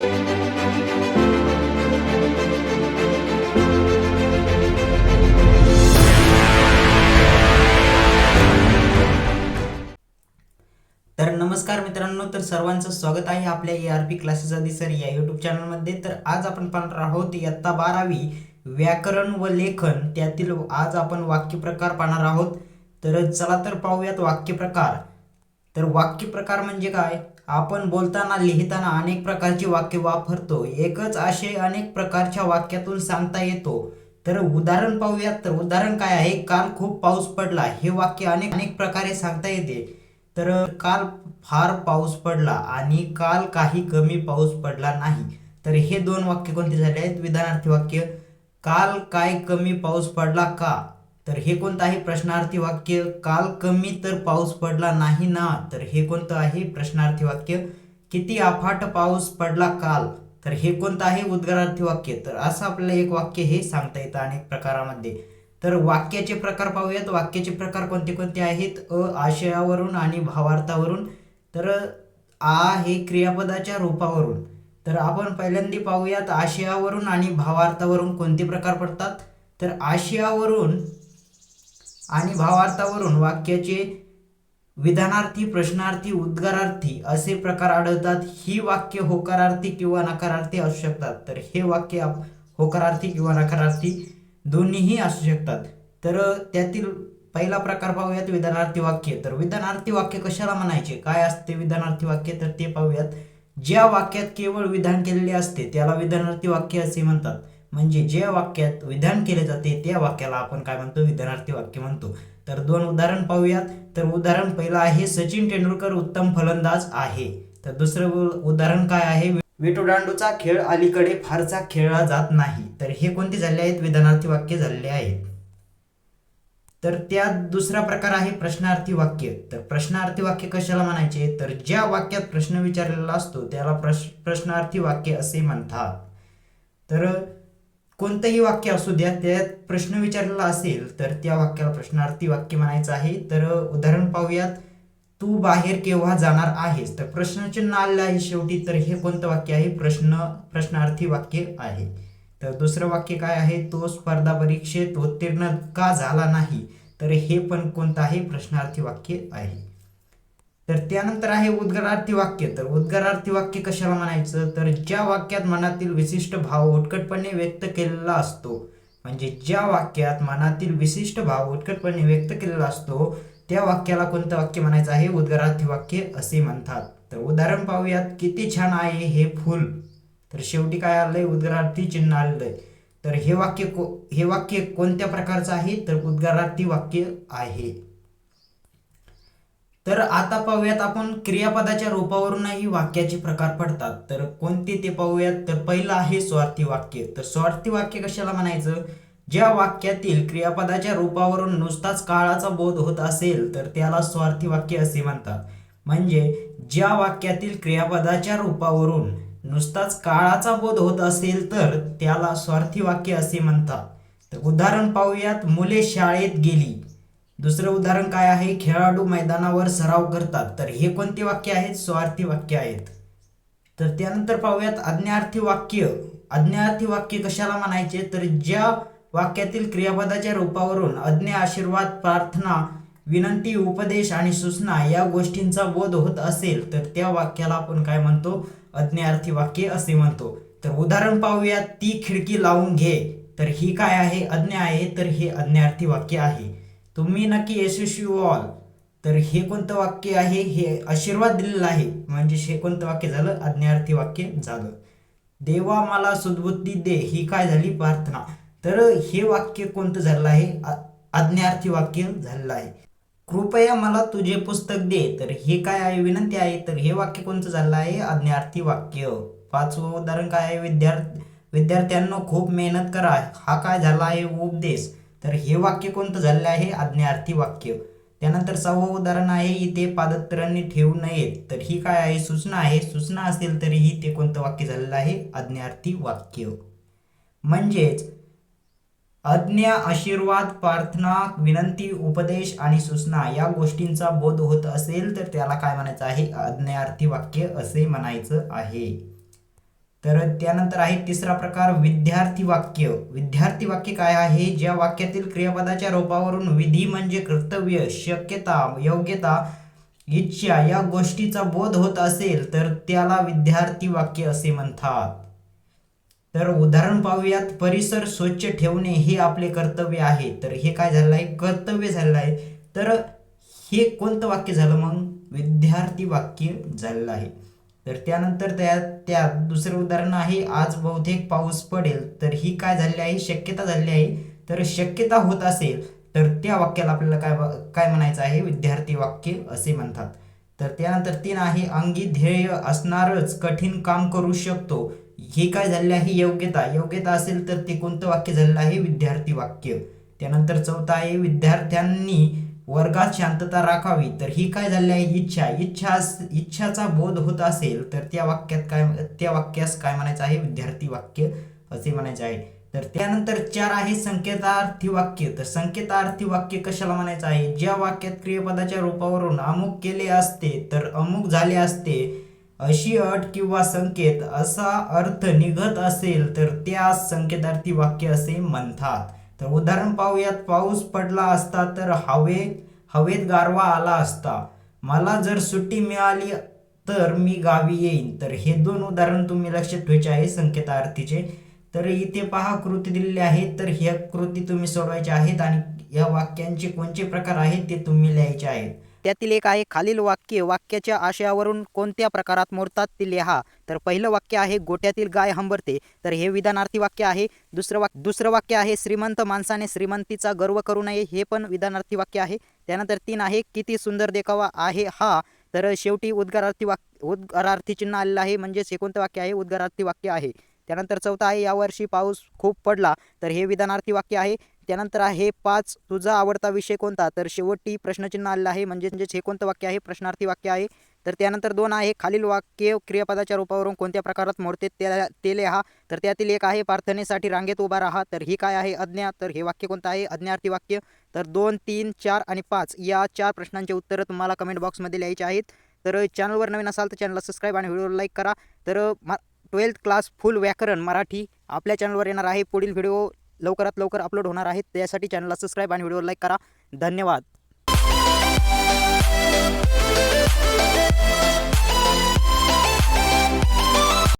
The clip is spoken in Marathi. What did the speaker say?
तर नमस्कार मित्रांनो तर सर्वांचं स्वागत आहे आपल्या ए आर पी क्लासेस आधी सर या यूट्यूब चॅनलमध्ये तर आज आपण पाहणार आहोत इयत्ता बारावी व्याकरण व लेखन. त्यातील आज आपण वाक्यप्रकार पाहणार आहोत. तर चला तर पाहूयात वाक्यप्रकार. तर वाक्यप्रकार म्हणजे काय? आपण बोलताना लिहिताना अनेक प्रकारची वाक्य वापरतो. एकच आशय अनेक प्रकारच्या वाक्यातून सांगता येतो. तर उदाहरण पाहूयात. तर उदाहरण काय आहे? काल खूप पाऊस पडला. हे वाक्य अनेक अनेक प्रकारे सांगता येते. तर काल फार पाऊस पडला आणि काल काही कमी पाऊस पडला नाही. तर हे दोन वाक्य कोणते झाले आहेत? विधानार्थी वाक्य काल काय कमी पाऊस पडला का? तर हे कोणतं आहे? प्रश्नार्थी वाक्य. काल कमी तर पाऊस पडला नाही ना. तर हे कोणतं आहे? प्रश्नार्थी वाक्य. किती अफाट पाऊस पडला काल. तर हे कोणतं आहे? उद्गारार्थी वाक्य. तर असं आपल्याला एक वाक्य हे सांगता येतं अनेक प्रकारामध्ये. तर वाक्याचे प्रकार पाहूयात. वाक्याचे प्रकार कोणते कोणते आहेत? अ आशयावरून आणि भावार्थावरून. तर आ हे क्रियापदाच्या रूपावरून. तर आपण पहिल्यांदा पाहूयात. आशयावरून आणि भावार्थावरून कोणते प्रकार पडतात? तर आशयावरून आणि भावार्थावरून वाक्याचे विधानार्थी प्रश्नार्थी उद्गारार्थी असे प्रकार आढळतात. ही वाक्य होकारार्थी किंवा नकारार्थी असू शकतात. तर हे वाक्य होकारार्थी किंवा नकारार्थी दोन्हीही असू शकतात. तर त्यातील पहिला प्रकार पाहूयात विधानार्थी वाक्य. तर विधानार्थी वाक्य कशाला म्हणायचे? काय असते विधानार्थी वाक्य? तर ते पाहूयात. ज्या वाक्यात केवळ विधान केलेले असते त्याला विधानार्थी वाक्य असे म्हणतात. म्हणजे ज्या वाक्यात विधान केले जाते त्या वाक्याला आपण काय म्हणतो? विधानार्थी वाक्य म्हणतो. तर दोन उदाहरण पाहूयात. तर उदाहरण पहिलं आहे सचिन तेंडुलकर उत्तम फलंदाज आहे. तर दुसरं उदाहरण काय आहे? विटोदांडूचा खेळ अलीकडे फारसा खेळला जात नाही. तर हे कोणते झाले आहेत? विधानार्थी वाक्य झालेले आहेत तर त्यात दुसरा प्रकार आहे प्रश्नार्थी वाक्य. तर प्रश्नार्थी वाक्य कशाला म्हणायचे? तर ज्या वाक्यात प्रश्न विचारलेला असतो त्याला प्रश प्रश्नार्थी वाक्य असे म्हणतात. तर कोणतंही वाक्य असू द्या त्यात प्रश्न विचारलेला असेल तर त्या वाक्याला प्रश्नार्थी वाक्य म्हणायचं आहे. तर उदाहरण पाहूयात. तू बाहेर केव्हा जाणार आहेस? तर प्रश्नचिन्ह आलेलं आहे शेवटी तर हे कोणतं वाक्य आहे? प्रश्न प्रश्नार्थी वाक्य आहे. तर दुसरं वाक्य काय आहे? तो स्पर्धा परीक्षेत उत्तीर्ण का झाला नाही? तर हे पण कोणतं आहे? प्रश्नार्थी वाक्य आहे. तर त्यानंतर आहे उद्गारार्थी वाक्य. तर उद्गारार्थी वाक्य कशाला म्हणायचं? तर ज्या वाक्यात मनातील विशिष्ट भाव उत्कटपणे व्यक्त केलेला असतो म्हणजे ज्या वाक्यात मनातील विशिष्ट भाव उत्कटपणे व्यक्त केलेला असतो त्या वाक्याला कोणतं वाक्य म्हणायचं आहे? उद्गारार्थी वाक्य असे म्हणतात. तर उदाहरण पाहूयात किती छान आहे हे फूल. तर शेवटी काय आलंय? उद्गारार्थी चिन्ह आलेलं तर हे वाक्य को हे वाक्य कोणत्या प्रकारचं आहे? तर उद्गारार्थी वाक्य आहे. तर आता पाहूयात आपण क्रियापदाच्या रूपावरूनही वाक्याचे प्रकार पडतात. तर कोणते ते पाहूयात? तर पहिलं आहे स्वार्थी वाक्य. तर स्वार्थी वाक्य कशाला म्हणायचं? ज्या वाक्यातील क्रियापदाच्या रूपावरून नुसताच काळाचा बोध होत असेल तर त्याला स्वार्थी वाक्य असे म्हणतात. म्हणजे ज्या वाक्यातील क्रियापदाच्या रूपावरून नुसताच काळाचा बोध होत असेल तर त्याला स्वार्थी वाक्य असे म्हणतात. तर उदाहरण पाहूयात. मुले शाळेत गेली. दुसरं उदाहरण काय आहे? खेळाडू मैदानावर सराव करतात. तर हे कोणते वाक्य आहेत? स्वार्थी वाक्य आहेत. तर त्यानंतर पाहूयात आज्ञार्थी वाक्य. अज्ञार्थी वाक्य कशाला म्हणायचे? तर ज्या वाक्यातील क्रियापदाच्या रूपावरून आज्ञा आशीर्वाद प्रार्थना विनंती उपदेश आणि सूचना या गोष्टींचा बोध होत असेल तर त्या वाक्याला आपण काय म्हणतो? अज्ञार्थी वाक्य असे म्हणतो. तर उदाहरण पाहूयात ती खिडकी लावून घे. तर ही काय आहे? अज्ञ आहे. तर हे अज्ञार्थी वाक्य आहे. तुम्ही नक्की यशस्वी व्हाल. तर हे कोणतं वाक्य आहे? हे आशीर्वाद दिलेलं आहे. म्हणजे हे कोणतं वाक्य झालं? अज्ञार्थी वाक्य झालं. देवा मला सद्बुद्धी दे ही काय झाली? प्रार्थना. तर हे वाक्य कोणतं झालेलं आहे? आ- आज्ञार्थी वाक्य झालेलं आहे. कृपया मला तुझे पुस्तक दे. तर हे काय आहे? विनंती आहे. तर हे वाक्य कोणतं झालं आहे? आज्ञार्थी वाक्य. पाचवं उदाहरण काय आहे? विद्यार्थी विद्यार्थ्यांना खूप मेहनत करा. हा काय झाला आहे? उपदेश. तर हे वाक्य कोणतं झालेलं आहे? आज्ञार्थी वाक्य. त्यानंतर सहावं उदाहरण आहे इथे पादत्रांनी ठेवू नयेत. तर ही काय आहे? सूचना आहे. सूचना असेल तरीही ते कोणतं वाक्य झालेलं आहे? आज्ञार्थी वाक्य. म्हणजेच आज्ञा आशीर्वाद प्रार्थना विनंती उपदेश आणि सूचना या गोष्टींचा बोध होत असेल तर त्याला काय म्हणायचं आहे? आज्ञार्थी वाक्य असे म्हणायचं आहे. तर त्यानंतर आहे तिसरा प्रकार विद्यार्थी वाक्य. विद्यार्थी वाक्य काय आहे? ज्या वाक्यातील क्रियापदाच्या रूपावरून विधी म्हणजे कर्तव्य शक्यता योग्यता इच्छा या गोष्टीचा बोध होत असेल तर त्याला विद्यार्थी वाक्य असे म्हणतात. तर उदाहरण पाहूयात परिसर स्वच्छ ठेवणे हे आपले कर्तव्य आहे. तर हे काय झालं आहे कर्तव्य झालेलं आहे तर हे कोणतं वाक्य झालं मग? विद्यार्थी वाक्य झालेलं आहे. तर त्यानंतर त्या त्यात दुसरं उदाहरण आहे आज बहुतेक पाऊस पडेल तर ही काय झालेली आहे? शक्यता झालेली आहे. तर शक्यता होत असेल तर त्या वाक्याला आपल्याला काय काय म्हणायचं आहे? विद्यार्थी वाक्य असे म्हणतात. तर त्यानंतर तीन आहे अंगी ध्येय असणारच कठीण काम करू शकतो. हे काय झालेलं आहे? योग्यता. योग्यता असेल तर ते कोणतं वाक्य झालेलं आहे? विद्यार्थी वाक्य. त्यानंतर चौथा आहे विद्यार्थ्यांनी वर्गात शांतता राखावी. तर ही काय झाली आहे? इच्छा. इच्छा इच्छाचा बोध होत असेल तर त्या वाक्यात काय त्या वाक्यास काय म्हणायचं आहे? विद्यार्थी वाक्य असे म्हणायचे आहे. तर त्यानंतर चार आहे संकेतार्थी वाक्य. तर संकेतार्थी वाक्य कशाला म्हणायचं आहे? ज्या वाक्यात क्रियापदाच्या रूपावरून अमुक केले असते तर अमुक झाले असते. अशी अट किंवा संकेत असा अर्थ निघत असेल तर त्यास संकेतार्थी वाक्य असे म्हणतात. तर उदाहरण पाहूयात. पाऊस पडला असता तर हवेत हवेत गारवा आला असता. मला जर सुट्टी मिळाली तर मी गावी येईन. तर हे दोन उदाहरण तुम्ही लक्षात ठेवायचे आहे संकेतार्थीचे. तर इथे पहा कृती दिलेली आहे. तर ह्या कृती तुम्ही सोडवायच्या आहेत आणि या वाक्यांचे कोणते प्रकार आहेत ते तुम्ही लिहायचे आहेत. त्यातील एक आहे खालील वाक्य वाक्याच्या आशयावरून कोणत्या प्रकारात मोडतात ते लिहा. तर पहिलं वाक्य आहे गोट्यातील गाय हंबरते. तर हे विधानार्थी वाक्य आहे. दुसरं वाक्य दुसरं वाक्य आहे श्रीमंत माणसाने श्रीमंतीचा गर्व करू नये हे पण विधानार्थी वाक्य आहे. त्यानंतर तीन आहे किती सुंदर देखावा आहे हा. तर शेवटी उद्गारार्थी वाक्य उद्गारार्थी चिन्ह आलेलं आहे म्हणजेच हे कोणतं वाक्य आहे? उद्गारार्थी वाक्य आहे. त्यानंतर चौथा आहे यावर्षी पाऊस खूप पडला तर हे विधानार्थी वाक्य आहे. त्यानंतर आहे पाच तुझा आवडता विषय कोणता? तर शेवटी प्रश्नचिन्ह आलेलं आहे म्हणजे म्हणजेच हे कोणतं वाक्य आहे? प्रश्नार्थी वाक्य आहे. तर त्यानंतर दोन आहे खालील वाक्य क्रियापदाच्या रूपावरून कोणत्या प्रकारात मोडते त्या ते लिहा. तर त्यातील एक आहे प्रार्थनेसाठी रांगेत उभा राहा. तर ही काय आहे? अज्ञा तर हे वाक्य कोणतं आहे? अज्ञार्थी वाक्य. तर दोन तीन चार आणि पाच या चार प्रश्नांची उत्तरं तुम्हाला कमेंट बॉक्समध्ये लिहायची आहेत. तर चॅनलवर नवीन असाल तर चॅनलला सबस्क्राईब आणि व्हिडिओ लाईक करा. तर मा ट्वेल्थ क्लास फुल व्याकरण मराठी आपल्या चॅनलवर येणार आहे. पुढील व्हिडिओ लवकरात लवकर अपलोड होणार आहेत. त्यासाठी चॅनलला सबस्क्राईब आणि व्हिडिओ लाईक करा. धन्यवाद.